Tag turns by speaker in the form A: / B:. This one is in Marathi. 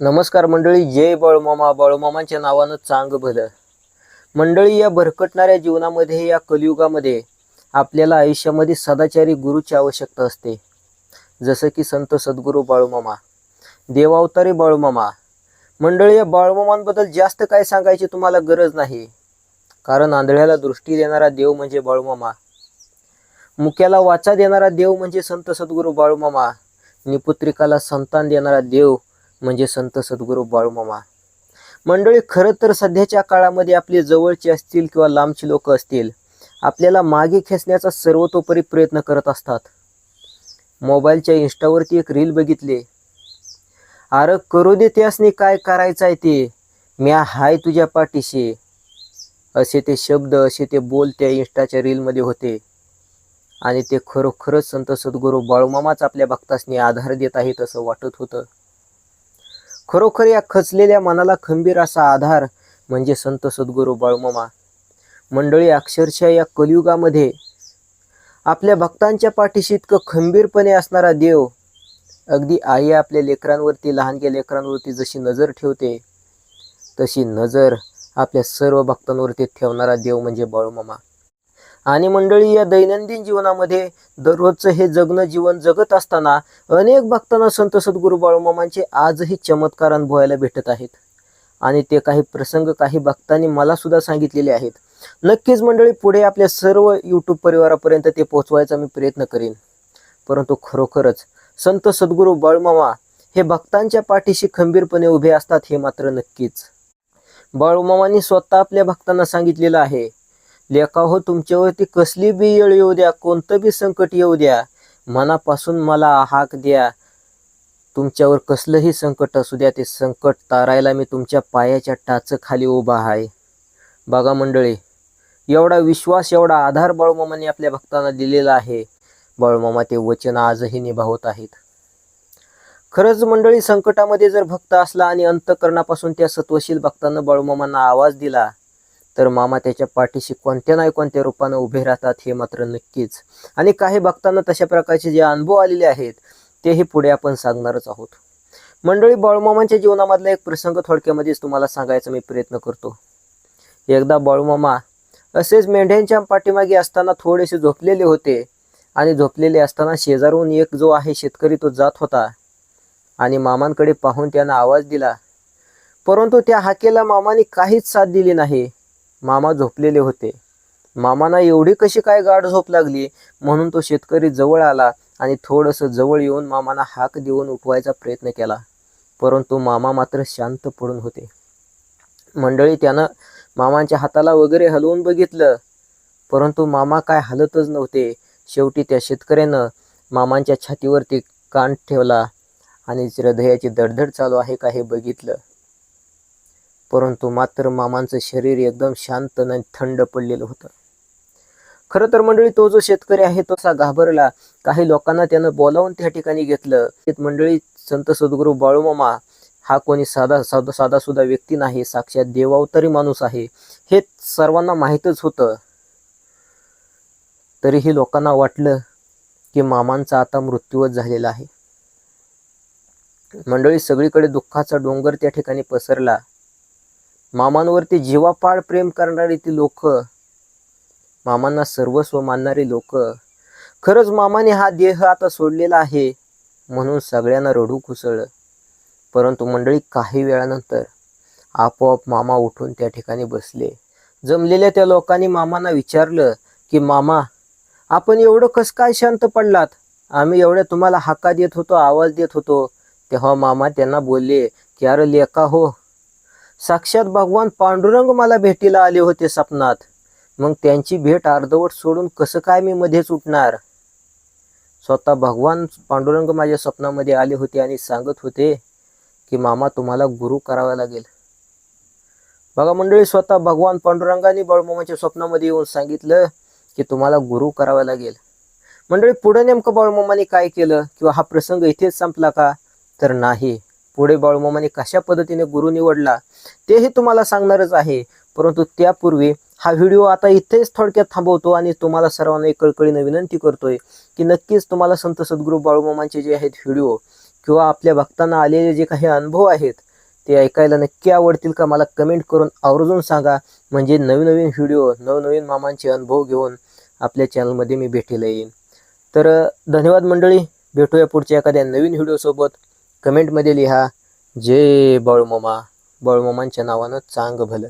A: नमस्कार मंडळी जय बळमामा. बळमामांच्या नावानं चांग भलं. मंडळी या भरकटणाऱ्या जीवनामध्ये या कलियुगामध्ये आपल्याला आयुष्यामध्ये सदाचारी गुरुची आवश्यकता असते. जसं की संत सद्गुरू बाळूमामा देवावतारी बाळूमामा. मंडळी या बाळूमामांबद्दल जास्त काय सांगायची तुम्हाला गरज नाही. कारण आंधळ्याला दृष्टी देणारा देव म्हणजे बाळूमामा. मुक्याला वाचा देणारा देव म्हणजे संत सद्गुरू बाळूमामा. निपुत्रिकाला संतान देणारा देव म्हणजे संत सद्गुरू बाळूमामा मंडळी खरं तर सध्याच्या काळामध्ये आपले जवळचे असतील किंवा लांबची लोक असतील आपल्याला मागे खेचण्याचा सर्वतोपरी प्रयत्न करत असतात. मोबाईलच्या इन्स्टावरती एक रील बघितले. अरे करू दे त्यासनी काय करायचं आहे ते? म्या हाय तुझ्या पाठीशी. असे ते शब्द असे ते बोल त्या इन्स्टाच्या रीलमध्ये होते. आणि ते खरोखरच संत सद्गुरू बाळूमामाच आपल्या भक्तासनी आधार देत आहेत असं वाटत होतं. खरोखर या खचलेल्या मनाला खंबीर असा आधार म्हणजे संत सद्गुरू बाळमामा. मंडळी अक्षरशः या कलियुगामध्ये आपल्या भक्तांच्या पाठीशी इतकं खंबीरपणे असणारा देव अगदी आई आपल्या लेकरांवरती लहानग्या लेकरांवरती जशी नजर ठेवते तशी नजर आपल्या सर्व भक्तांवरती ठेवणारा देव म्हणजे बाळूमामा. आणि मंडळी या दैनंदिन जीवनामध्ये दररोजचं हे जगणं जीवन जगत असताना अनेक भक्तांना संत सद्गुरू बाळूमामांचे आजही चमत्कार अनुभवायला भेटत आहेत. आणि ते काही प्रसंग काही भक्तांनी मला सुद्धा सांगितलेले आहेत. नक्कीच मंडळी पुढे आपल्या सर्व यूट्यूब परिवारापर्यंत ते पोहोचवायचा मी प्रयत्न करीन. परंतु खरोखरच संत सद्गुरू बाळूमामा हे भक्तांच्या पाठीशी खंबीरपणे उभे असतात हे मात्र नक्कीच. बाळूमामांनी स्वतः आपल्या भक्तांना सांगितलेलं आहे लेखा हो तुमच्यावरती कसली बी येळ येऊ द्या कोणतं बी संकट येऊ द्या मनापासून मला हाक द्या. तुमच्यावर कसलंही संकट असू द्या ते संकट तारायला मी तुमच्या पायाच्या टाच खाली उभा आहे. बघा मंडळी एवढा विश्वास एवढा आधार बाळूमामाने आपल्या भक्तांना दिलेला आहे. बाळूमामा ते वचन आजही निभावत आहेत. खरंच मंडळी संकटामध्ये जर भक्त असला आणि अंतकरणापासून त्या सत्वशील भक्तांना बाळूमामांना आवाज दिला तर मामा त्याच्या पाठीशी कोणत्या नाही कोणत्या रूपानं उभे राहतात हे मात्र नक्कीच. आणि काही भक्तांना तशा प्रकारचे जे अनुभव आलेले आहेत तेही पुढे आपण सांगणारच आहोत. मंडळी बाळूमामांच्या जीवनामधला एक प्रसंग थोडक्यामध्येच तुम्हाला सांगायचा मी प्रयत्न करतो. एकदा बाळूमामा असेच मेंढ्यांच्या पाठीमागे असताना थोडेसे झोपलेले होते आणि झोपलेले असताना शेजारून एक जो आहे शेतकरी तो जात होता आणि मामांकडे पाहून त्यानं आवाज दिला परंतु त्या हाकेला मामाने काहीच साथ दिली नाही. मामा झोपलेले होते. मामांना एवढी कशी काय गाढ झोप लागली? म्हणून तो शेतकरी जवळ आला आणि थोडंसं जवळ येऊन मामांना हाक देऊन उठवायचा प्रयत्न केला. परंतु मामा मात्र शांत पडून होते. मंडळी त्यानं मामांच्या हाताला वगैरे हलवून बघितलं. परंतु मामा काय हलतच नव्हते. शेवटी त्या शेतकऱ्यानं मामांच्या छातीवरती कान ठेवला आणि हृदयाची दडधड चालू आहे का हे बघितलं. परंतु मात्र मामांचं शरीर एकदम शांत आणि थंड पडलेलं होतं. खरं तर मंडळी तो जो शेतकरी आहे तसा घाबरला. काही लोकांना त्यानं बोलावून त्या ठिकाणी घेतलं. मंडळी संत सद्गुरू बाळूमामा हा कोणी साधा साधा साधा सुद्धा व्यक्ती नाही साक्षात देवावतारी माणूस आहे. हे सर्वांना माहीतच होतं. तरीही लोकांना वाटलं की मामांचा आता मृत्यूच झालेला आहे. मंडळी सगळीकडे दुःखाचा डोंगर त्या ठिकाणी पसरला. मामांवरती जीवापाड प्रेम करणारी ती लोक मामांना सर्वस्व मानणारी लोक. खरंच मामाने हा देह आता सोडलेला आहे म्हणून सगळ्यांना रडू कुसळलं परंतु मंडळी काही वेळानंतर आपोआप मामा उठून त्या ठिकाणी बसले. जमलेल्या त्या लोकांनी मामांना विचारलं की मामा आपण एवढं कस काय शांत पडलात? आम्ही एवढ्या तुम्हाला हाका देत होतो आवाज देत होतो. तेव्हा मामा त्यांना बोलले की अरे लेका हो साक्षात भगवान पांडुरंग मला भेटीला आले होते स्वप्नात मग त्यांची भेट अर्धवट सोडून कसं काय मी मध्येच उठणार? स्वतः भगवान पांडुरंग माझ्या स्वप्नामध्ये आले होते आणि सांगत होते की मामा तुम्हाला गुरु करावा लागेल. बघा मंडळी स्वतः भगवान पांडुरंगाने बाळमामाच्या स्वप्नामध्ये येऊन सांगितलं की तुम्हाला गुरु करावा लागेल. मंडळी पुढे नेमकं बाळमामाने काय केलं? किंवा हा प्रसंग इथेच संपला का? तर नाही. पुढे बाळूमामाने कशा पद्धतीने गुरु निवडला तेही तुम्हाला सांगणारच आहे. परंतु त्यापूर्वी हा व्हिडिओ आता इथेच थोडक्यात थांबवतो आणि तुम्हाला सर्वांना एक कळकळीनं विनंती करतोय की नक्कीच तुम्हाला संत सद्गुरू बाळूमामांचे जे आहेत व्हिडिओ किंवा आपल्या भक्तांना आलेले जे काही अनुभव आहेत ते ऐकायला नक्की आवडतील का मला कमेंट करून आवर्जून सांगा. म्हणजे नवीन नवीन व्हिडिओ नवनवीन मामांचे अनुभव घेऊन आपल्या चॅनलमध्ये मी भेटीला येईन. तर धन्यवाद मंडळी. भेटूया पुढच्या एखाद्या नवीन व्हिडिओसोबत. कमेंटमध्ये लिहा जय बाळूमामा. बाळूमामांच्या नावानं चांग भलं